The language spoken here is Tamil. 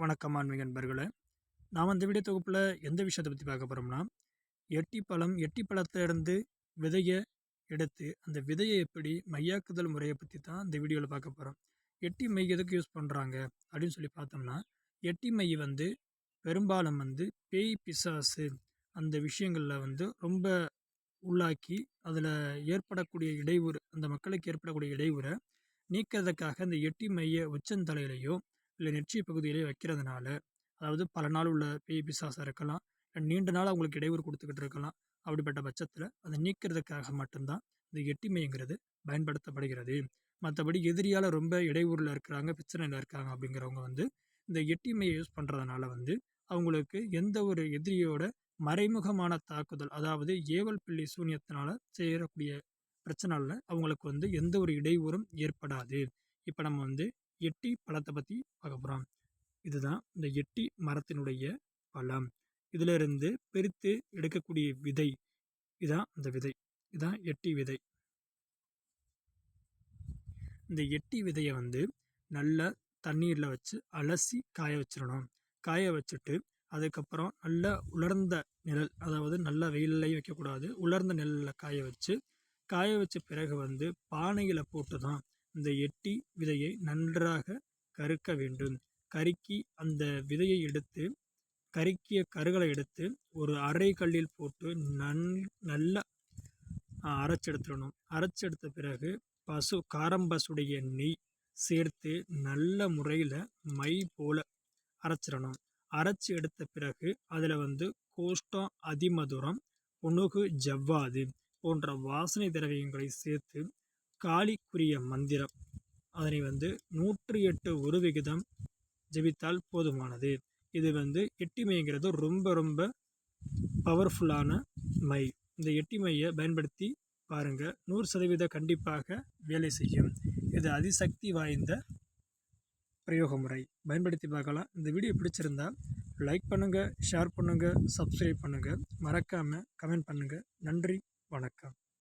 வணக்கம் ஆன்மீக நண்பர்களே. நாம் இந்த வீடியோ தொகுப்பில் எந்த விஷயத்தை பற்றி பார்க்க போகிறோம்னா எட்டி பழம் எட்டி பழத்திலிருந்து விதையை எடுத்து அந்த விதையை எப்படி மையாக்குதல் முறையை பற்றி தான் இந்த வீடியோவில் பார்க்க போகிறோம் எட்டி மை எதுக்கு யூஸ் பண்ணுறாங்க அப்படின்னு சொல்லி பார்த்தோம்னா எட்டி மை வந்து பெரும்பாலும் வந்து பேய் பிசாசு அந்த விஷயங்களில் வந்து ரொம்ப உள்ளாக்கி அதில் ஏற்படக்கூடிய இடையூறு அந்த மக்களுக்கு ஏற்படக்கூடிய இடையூறை நீக்கிறதுக்காக அந்த எட்டி மைய உச்சந்தலையிலையோ இல்லை நெற்றி பகுதியிலே வைக்கிறதுனால அதாவது பல நாள் உள்ள பேய் பிசாசாக இருக்கலாம் நீண்ட நாள் அவங்களுக்கு இடையூறு கொடுத்துக்கிட்டு இருக்கலாம் அப்படிப்பட்ட பட்சத்தில் அதை நீக்கிறதுக்காக மட்டும்தான் இந்த எட்டிமைங்கிறது பயன்படுத்தப்படுகிறது. மற்றபடி எதிரியால் ரொம்ப இடையூறில் இருக்கிறாங்க பிரச்சனையில் இருக்காங்க அப்படிங்கிறவங்க வந்து இந்த எட்டிமையை யூஸ் பண்ணுறதுனால வந்து அவங்களுக்கு எந்த ஒரு எதிரியோட மறைமுகமான தாக்குதல் அதாவது ஏவல் பிள்ளை சூன்யத்தினால் செய்யக்கூடிய பிரச்சனையில் அவங்களுக்கு வந்து எந்த ஒரு இடையூறும் ஏற்படாது. இப்போ நம்ம வந்து எட்டி பழத்தை பற்றி பார்க்க போகிறோம் இதுதான் இந்த எட்டி மரத்தினுடைய பழம். இதிலிருந்து பிரித்து எடுக்கக்கூடிய விதை. இதுதான் இந்த விதை. இதுதான் எட்டி விதை. இந்த எட்டி விதையை வந்து நல்லா தண்ணீரில் வச்சு அலசி காய வச்சிடணும். காய வச்சுட்டு அதுக்கப்புறம் நல்ல உலர்ந்த நிழல் அதாவது நல்ல வெயிலையும் வைக்கக்கூடாது. உலர்ந்த நிழலில் காய வச்சு காய வச்ச பிறகு வந்து பானையில் போட்டு தான் இந்த எட்டி விதையை நன்றாக கருக்க வேண்டும். கருக்கி அந்த விதையை எடுத்து கருக்கிய கருகளை எடுத்து ஒரு அரை கல்லில் போட்டு நன் நல்லா அரைச்செடுத்துடணும். அரைச்செடுத்த பிறகு பசு காரம்பசுடைய நெய் சேர்த்து நல்ல முறையில் மை போல் அரைச்சிடணும். அரைச்சி எடுத்த பிறகு அதில் வந்து கோஷ்டம் அதிமதுரம் புணுகு ஜவ்வாது போன்ற வாசனை திரவியங்களை சேர்த்து காளிக்குரிய மந்திரம். அதனை வந்து நூற்றி எட்டு ஒரு விகிதம் ஜெபித்தால் போதுமானது. இது வந்து எட்டிமைங்கிறது ரொம்ப ரொம்ப பவர்ஃபுல்லான மை. இந்த எட்டிமையை பயன்படுத்தி பாருங்கள் நூறு சதவீத கண்டிப்பாக வேலை செய்யும். இது அதிசக்தி வாய்ந்த பிரயோக முறை பயன்படுத்தி பார்க்கலாம். இந்த வீடியோ பிடிச்சிருந்தால் லைக் பண்ணுங்கள் ஷேர் பண்ணுங்கள் சப்ஸ்கிரைப் பண்ணுங்கள் மறக்காமல் கமெண்ட் பண்ணுங்கள் நன்றி வணக்கம்.